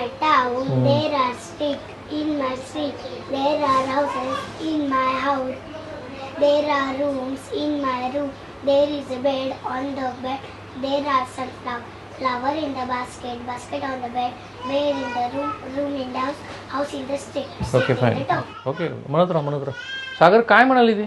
my town, there are streets in my street, there are houses in my house, there are rooms in my room, there is a bed on the bed, there are sunflower flower in the basket, basket on the bed, bed in the room, room in the house, house in the street, the town. Okay म्हणत राहा म्हणत राहा सागर काय म्हणाली ती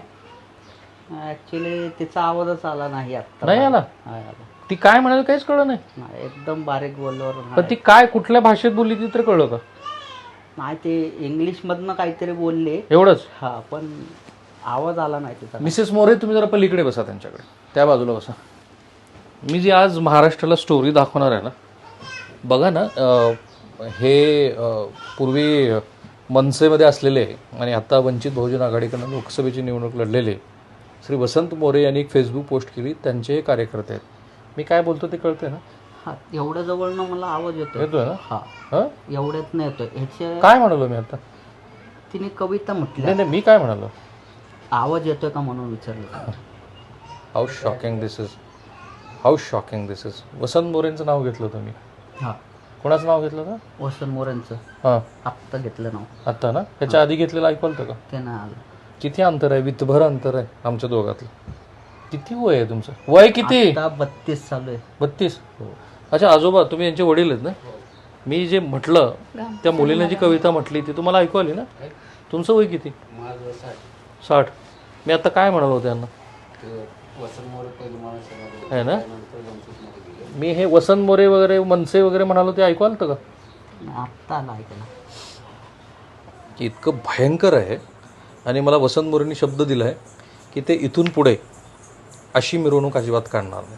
actually तिचा आवाजच आला नाही आता नाही आला? नाही आला. ती काय म्हणाली काहीच कळलं नाही. नाही, एकदम बारीक बोलल्यावर पण. ती काय कुठल्या भाषेत बोलली ती तर कळलं का? नाही ते इंग्लिश मधनं काहीतरी बोलले. एवढंच? हा पण आवाज आला नाही तिचा मिसेस मोरे तुम्ही जरा पलीकडे बसा त्यांच्याकडे. त्या बाजूला बसा. मी जी आज महाराष्ट्राला स्टोरी दाखवणार आहे ना बघा ना अं, हे अं, पूर्वी मनसेमध्ये असलेले आणि आता वंचित बहुजन आघाडीकडनं लोकसभेची निवडणूक लढलेले श्री वसंत मोरे यांनी एक फेसबुक पोस्ट केली त्यांचे हे कार्यकर्ते आहेत. मी काय बोलतो ते कळतंय ना? हा एवढ्या जवळनं मला आवाज येतोय. येतोय ना? हा. हं? एवढ्यात नाही येतोय. ह्याच्या काय म्हणालो मी आता? तिने कविता म्हटली नाही नाही मी काय म्हणालो? आवाज येतोय का म्हणून विचारलं how shocking this is how shocking this is Vasant मोरेंचं नाव घेतलं होतं मी. हा. कोणाचं नाव घेतलं होतं? वसंत मोऱ्यांचं हां. आत्ता घेतलं नाव. आत्ता ना? त्याच्या आधी घेतलेलं ऐकू आलं का? ते नाही आलं. किती अंतर आहे? वितभर अंतर आहे आमच्या दोघातलं. किती वय आहे तुमचं? वय किती? आता बत्तीस चालू आहे. बत्तीस? अच्छा आजोबा तुम्ही यांचे वडील आहेत ना? मी जे म्हटलं त्या मुलीने जी कविता म्हटली ती तुम्हाला ऐकू आली ना? तुमचं वय किती? साठ. मी आता काय म्हणालो त्यांना आहे ना मी हे वसंत मोरे वगैरे मनसे वगैरे म्हणालो ते ऐकू आलं होतं का? आत्ता ऐकायला की इतकं भयंकर आहे. आणि मला वसंत मोरेंनी शब्द दिला आहे की ते इथून पुढे अशी मिरवणूक अजिबात काढणार नाही.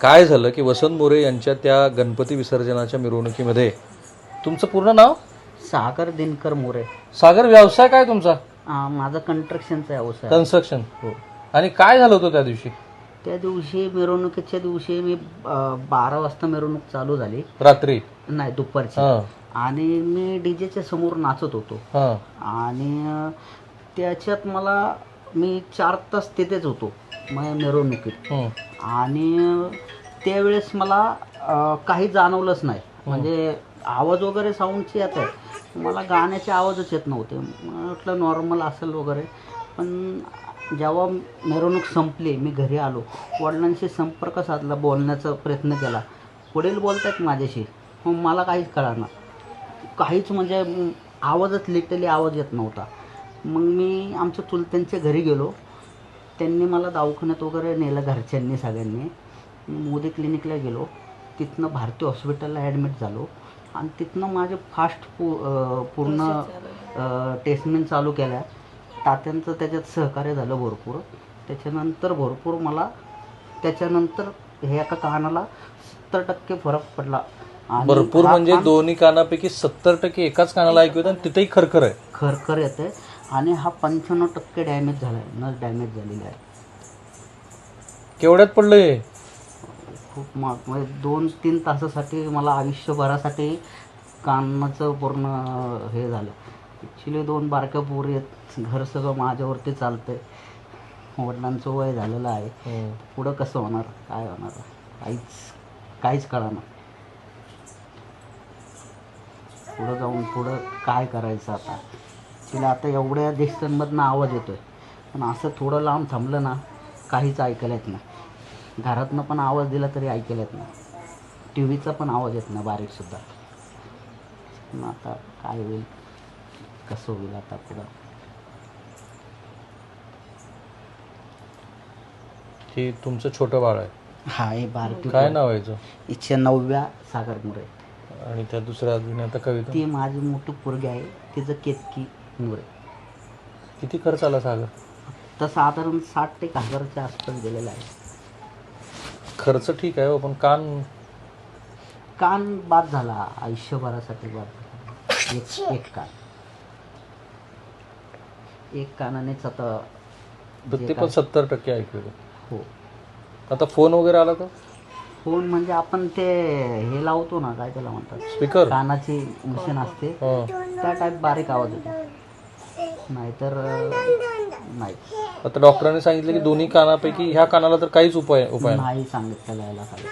काय झालं की वसंत मोरे यांच्या त्या गणपती विसर्जनाच्या मिरवणुकीमध्ये तुमचं पूर्ण नाव? सागर दिनकर मोरे. सागर व्यवसाय काय तुमचा? हा, माझा कंस्ट्रक्शनचा व्यवसाय. कन्स्ट्रक्शन आणि काय झालं होतं त्या दिवशी? त्या दिवशी मिरवणुकीच्या दिवशी मी अं, बारा वाजता मिरवणूक चालू झाली. रात्री? नाही दुपारची. हां. आणि मी डीजेच्या समोर नाचत होतो. हां. आणि अं, त्याच्यात मला मी चार तास तिथेच होतो. माझ्या मिरवणुकीत. हं. आणि त्यावेळेस मला अं, काही जाणवलंच नाही. म्हणजे आवाज वगैरे साऊंडचे येत आहेत मला गाण्याचे आवाजच येत नव्हते. मला वाटलं नॉर्मल असेल वगैरे. पण जेव्हा मिरवणूक संपली मी घरी आलो. वडिलांशी संपर्क साधला बोलण्याचा प्रयत्न केला. वडील बोलत आहेत माझ्याशी. मग मला काहीच कळणार काहीच म्हणजे आवाजच लिटरली आवाज येत नव्हता. मग मी आमच्या चुलत्यांच्या घरी गेलो. त्यांनी मला दवाखान्यात वगैरे नेलं घरच्यांनी सगळ्यांनी. मी मोदी क्लिनिकला गेलो. तिथनं भारती हॉस्पिटलला ॲडमिट झालो. आणि तिथनं माझे फास्ट पू पूर्ण टेस्टमेंट चालू केल्या. तात्यांचं त्याच्यात सहकार्य झालं भरपूर. त्याच्यानंतर भरपूर मला त्याच्यानंतर हे एका कानाला सत्तर टक्के फरक पडला. आणि भरपूर म्हणजे दोन्ही कानापैकी सत्तर टक्के एकाच कानाला ऐकू येतं आणि तिथेही खरखर आहे. खरखर येते आणि हा पंच्याण्णव टक्के डॅमेज झाला आहे नस डॅमेज झालेली आहे. केवढ्यात पडलं हे खूप महाग. म्हणजे दोन तीन तासासाठी मला आयुष्यभरासाठी कानाचं पूर्ण हे झालं. ॲक्च्युली दोन बारक्या पोरी आहेत. घर सगळं माझ्यावरती चालतंय. वडिलांचं वय झालेलं आहे. पुढं कसं होणार? काय होणार? काहीच काहीच कळणार पुढं जाऊन पुढं काय करायचं आता? तिला आता एवढ्या डिस्टन्समधनं आवाज येतोय. पण असं थोडं लांब थांबलं ना काहीच ऐकायला येत नाही. घरातनं पण आवाज दिला तरी ऐकायला येत नाही. टी व्हीचा पण आवाज येत नाही बारीकसुद्धा पण आता काय होईल कसं होईल आता पुढं? हे तुमचं छोटं बाळ आहे. हा हे बारकी काय नाव आहे याचं? इच्छा नवव्या सागर मुरे आणि त्या दुसऱ्या अजून आता कविता? ती माझी मोठी पोरगी आहे. तिचं केतकी. मुरे किती खर्च आला सागर? तर साधारण साठ एक हजाराच्या आसपास गेलेला आहे. खर्च ठीक आहे हो, पण कान कान बाद झाला आयुष्यभरासाठी बाद झाला. एक एक कान. एक कानानेच आता जे ते पण काय- सत्तर टक्के ऐकू येतं हो. आता फोन वगैरे आला तर फोन म्हणजे आपण ते हे लावतो ना काय त्याला म्हणतात? स्पीकर कानाची मशीन असते. त्या टाईप बारीक आवाज येतो. नाहीतर नाही. आता डॉक्टरांनी सांगितलं की दोन्ही कानापैकी ह्या कानाला तर काहीच उपाय उपाय नाही. नाही सांगितलं यायला काही.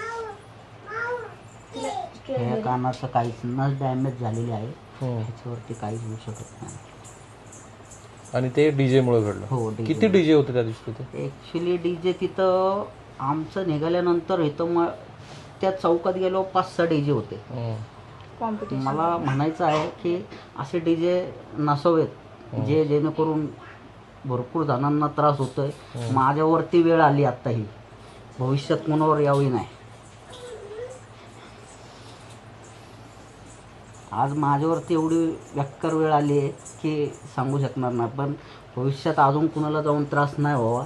ह्या कानाचं काहीच नस डॅमेज झालेली आहे. हम्म. ह्याच्यावरती काहीच होऊ शकत नाही. आणि ते डीजे मुळे घडलं. हो किती डीजे होते त्या दिवशी तिथे ॲक्च्युली डी जे तिथं आमचं निघाल्यानंतर इथं मग त्या चौकात गेलो पाच सहा डी जे होते हम्म. मला म्हणायचं आहे की असे डी जे नसावेत. जे जेणेकरून भरपूर जणांना त्रास होतोय. माझ्यावरती वेळ आली आत्ता ही भविष्यात कोणावर यावी नाही. आज माझ्यावरती एवढी व्यक्कर वेळ आली आहे की सांगू शकणार नाही. पण भविष्यात अजून कुणाला जाऊन त्रास नाही व्हावा.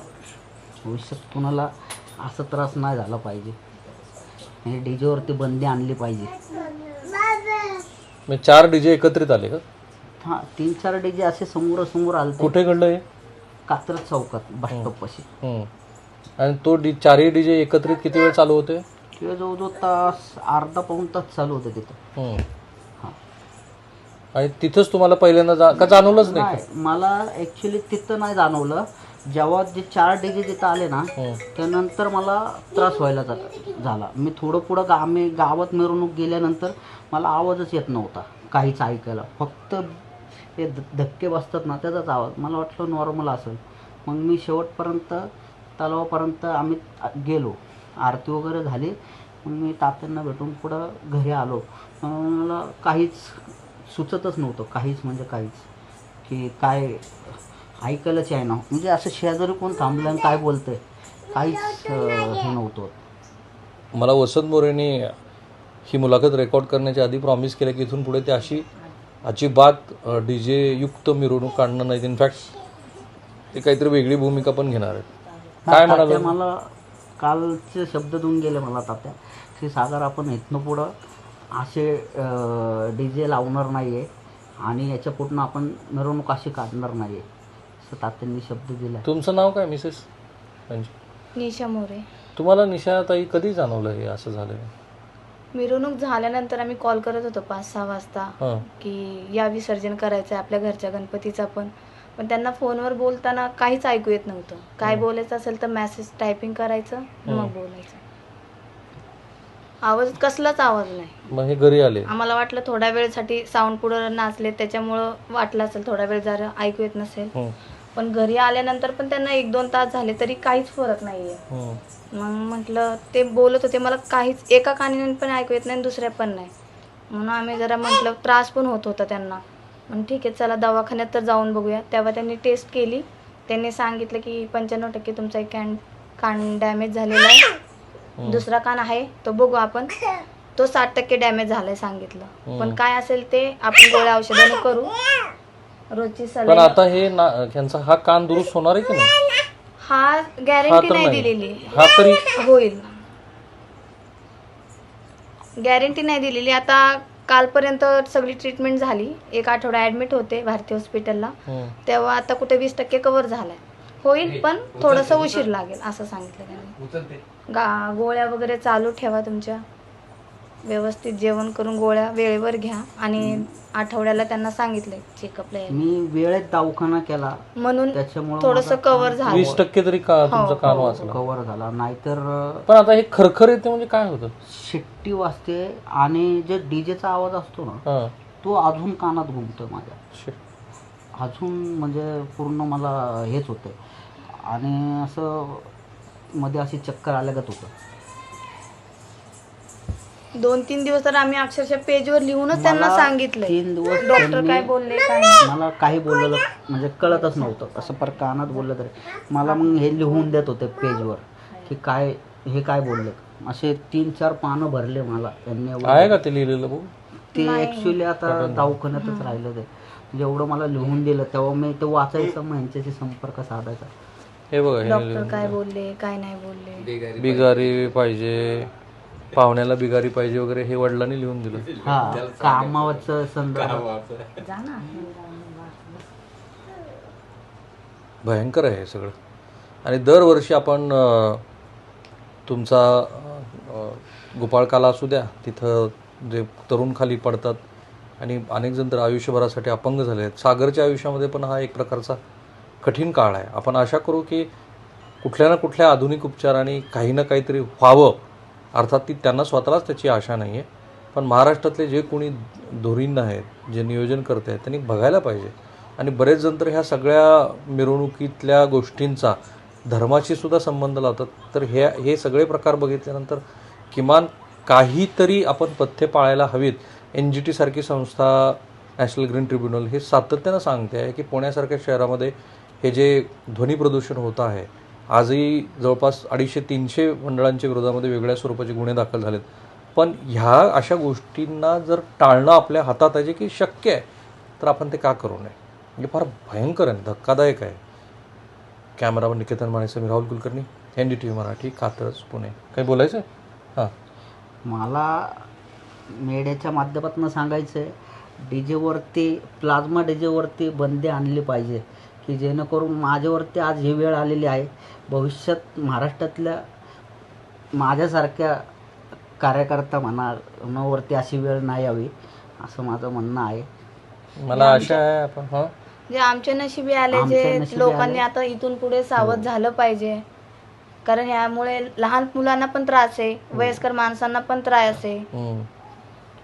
भविष्यात कुणाला असा त्रास नाही झाला पाहिजे. आणि डी जेवरती बंदी आणली पाहिजे. चार डीजे एकत्रित आले का? हां तीन चार डी जे असे समोरासमोर आले कुठे घडलं हे? कात्रज चौकात बस स्टॉपपाशी. हम्म. आणि तो डी चारही डीजे एकत्रित किती वेळ चालू होते? किंवा जवळजवळ तास अर्धा पाऊण तास चालू होतं तिथं. हम्म. हां. आणि तिथंच तुम्हाला पहिल्यांदा जा का जाणवलंच नाही? नाही मला ॲक्च्युली तिथं नाही जाणवलं. जेव्हा जे चार डी जे तिथं आले ना. त्यानंतर मला त्रास व्हायला जा- झाला. मी थोडं पुढं गा आम्ही गावात मिरवणूक गेल्यानंतर मला आवाजच येत नव्हता काहीच ऐकायला. फक्त हे ध- धक्के बसतात ना त्याचाच आवाज. मला वाटलं नॉर्मल असेल. मग मी शेवटपर्यंत तलावापर्यंत आम्ही गेलो. आरती वगैरे झाली. मग मी तात्यांना भेटून पुढं घरी आलो. मला काहीच सुचतच नव्हतं. काहीच म्हणजे काहीच. की काय ऐकायलाच आहे ना म्हणजे असं शेजारी कोण थांबलं आणि काय बोलतंय? काहीच हे नव्हतं. मला वसंत मोरेने ही मुलाखत रेकॉर्ड करण्याच्या आधी प्रॉमिस केलं की इथून पुढे ते अशी अजिबात डी जे युक्त मिरवणूक काढणार नाहीत. इनफॅक्ट ते काहीतरी वेगळी भूमिका पण घेणार आहेत. काय म्हणाल मला कालचे शब्द देऊन गेले मला तात्या. की सागर आपण इथनं पुढं असे डी जे लावणार नाही आहे आणि याच्या पुढनं आपण मिरवणूक अशी काढणार नाही आहे असं तात्यांनी शब्द दिला तुमचं नाव काय मिसेस? म्हणजे? निशा मोरे. तुम्हाला निशाताई कधी जाणवलं हे असं झालं? मिरवणूक झाल्यानंतर आम्ही कॉल करत होतो पाच सहा वाजता की या विसर्जन करायचं आपल्या घरच्या गणपतीचा पण. पण त्यांना फोनवर बोलताना काहीच ऐकू येत नव्हतं. काय बोलायचं असेल तर मेसेज टायपिंग करायचं मग बोलायचं. आवाज कसलाच आवाज नाही. मग हे घरी आले. आम्हाला वाटलं थोड्या वेळसाठी साऊंड पुढं नाचले त्याच्यामुळं वाटलं असेल थोड्या वेळ जरा ऐकू येत नसेल. पण घरी आल्यानंतर पण त्यांना एक दोन तास झाले तरी काहीच फरक नाहीये. हम्म. मग म्हटलं ते बोलत होते मला काहीच एका कानीने पण ऐकू येत नाही आणि दुसऱ्या पण नाही. म्हणून आम्ही जरा म्हटलं त्रास पण होत होता त्यांना. मग ठीक आहे चला दवाखान्यात तर जाऊन बघूया. तेव्हा त्यांनी टेस्ट केली. त्यांनी सांगितलं की पंच्याण्णव टक्के तुमचा एक कॅन कान डॅमेज झालेला आहे. दुसरा कान आहे तो बघू आपण. तो साठ टक्के डॅमेज झालाय सांगितलं. पण काय असेल ते आपण गोळ्या औषधाने करू. रोजची पण आता हे ना ह्यांचा हा कान दुरुस्त होणार आहे की नाही? हा हा गॅरंटी तर नाही नाही. दिलेली. हा तरी? होईल. गॅरंटी नाही दिलेली. आता कालपर्यंत सगळी ट्रीटमेंट झाली. एक आठवडा ॲडमिट होते भारती हॉस्पिटलला. हम्म. तेव्हा आता कुठे वीस टक्के कव्हर झालाय. होईल पण थोडंसं उशीर लागेल असं सांगितलं त्यांनी. गा गोळ्या वगैरे चालू ठेवा तुमच्या. व्यवस्थित जेवण करून गोळ्या वेळेवर घ्या. आणि आठवड्याला त्यांना सांगितलंय चेकअपला यायला. मी वेळेत दवाखाना केला. म्हणून त्याच्यामुळं थोडंसं कव्हर झालं. वीस टक्के तरी का तुमचं कान वाचलं? कव्हर झाला. नाहीतर अं, पण आता हे खरखर येते म्हणजे काय होतं? शिट्टी वाजते आणि जे डीजेचा आवाज असतो ना हां. तो अजून कानात घुमतो माझ्या. shit. अजून म्हणजे पूर्ण मला हेच होतं आणि असं मध्ये अशी चक्कर आल्यागत होतं. दोन तीन दिवस तर आम्ही अक्षरशः पेजवर लिहूनच त्यांना मला सांगितलंय. तीन दिवस डॉक्टर त्यांनी- काय बोलले काय नाही. मला काही बोललेलं म्हणजे कळतच नव्हतं. असं पर कानात बोललं तरी. मला मग हे लिहून देत होते पेजवर की काय हे काय बोलले. असे तीन चार पानं भरले मला. त्यांनी एवढं- का ते लिहिलेलं बघू? ते ऍक्च्युली आता दवाखान्यातच राहिलं ते. म्हणजे एवढं मला लिहून दिलं तेव्हा मी ते वाचायचं मग यांच्याशी संपर्क साधायचा. हे बघा हे डॉक्टर काय बोलले काय नाही बोलले. बिगारी पाहिजे. पाहुण्याला बिगारी पाहिजे वगैरे हे वडिलांनी लिहून दिलं. हा कामावरचं संदर्भ. जा ना. भयंकर आहे हे सगळं. आणि दरवर्षी आपण अं, तुमचा अं, गोपाळकाला असू द्या तिथं जे तरुण खाली पडतात आणि अनेक जण तर आयुष्यभरासाठी अपंग झाले आहेत. सागरच्या आयुष्यामध्ये पण हा एक प्रकारचा कठीण काळ आहे. आपण आशा करू की कुठल्या ना कुठल्या आधुनिक उपचाराने काही ना काहीतरी व्हावं. अर्थात ती त्यांना स्वतःलाच त्याची आशा नाही आहे पण महाराष्ट्रातले जे कोणी धुरीण आहेत जे नियोजन करते आहेत त्यांनी बघायला पाहिजे. आणि बरेच जण तर ह्या सगळ्या मिरवणुकीतल्या गोष्टींचा धर्माशी सुद्धा संबंध लावतात. तर हे हे सगळे प्रकार बघितल्यानंतर किमान काहीतरी आपण पथ्य पाळायला हवीत. एन जी टी सारखी संस्था नॅशनल ग्रीन ट्रिब्युनल हे सातत्यानं सांगते आहे की पुण्यासारख्या शहरामध्ये हे जे ध्वनी प्रदूषण होतं आहे आजही जवळपास अडीचशे तीनशे मंडळांच्या विरोधामध्ये वेगळ्या स्वरूपाचे गुन्हे दाखल झालेत. पण ह्या अशा गोष्टींना जर टाळणं आपल्या हातात आहे जे की शक्य आहे तर आपण ते का करू नये? म्हणजे फार भयंकर आहे धक्कादायक आहे. कॅमेरावर निकेतन माने मी Rahul Kulkarni N D T V Marathi Katraj Pune. काही बोलायचं आहे हां. मला मेड्याच्या माध्यमातून सांगायचं आहे डी जेवरती प्लाझ्मा डी जेवरती बंदी आणली पाहिजे. की जेणेकरून माझ्यावरती आज ही वेळ आलेली आहे भविष्यात महाराष्ट्रातल्या माझ्यासारख्या कार्यकर्ता म्हणा वरती अशी वेळ नाही यावी असं माझं म्हणणं आहे मला आशा आहे आपण हां जे आमच्या नशिबी आले जे लोकांनी. हो. आता इथून पुढे सावध झालं पाहिजे कारण ह्यामुळे लहान मुलांना पण त्रास आहे हो. वयस्कर माणसांना पण त्रास आहे.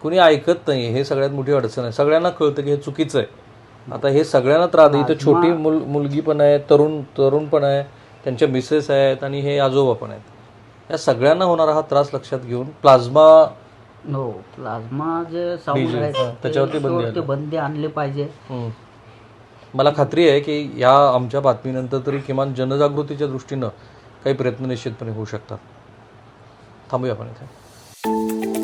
कुणी ऐकत नाही हे सगळ्यात मोठी अडचण आहे सगळ्यांना कळतं की हे चुकीचं आहे आता हे सगळ्यांना त्रास आहे. इथं छोटी मुल मुलगी पण आहे तरुण तरुण पण आहे त्यांच्या मिसेस आहेत आणि हे आजोबा पण आहेत. या सगळ्यांना होणारा हा त्रास लक्षात घेऊन प्लाझ्मा हो प्लाझ्मा जे साऊंड आहे त्याच्यावरती बंदी बंदी आणली पाहिजे. मला खात्री आहे की या आमच्या बातमीनंतर तरी किमान जनजागृतीच्या दृष्टीनं काही प्रयत्न निश्चितपणे होऊ शकतात. थांबूया आपण इथे.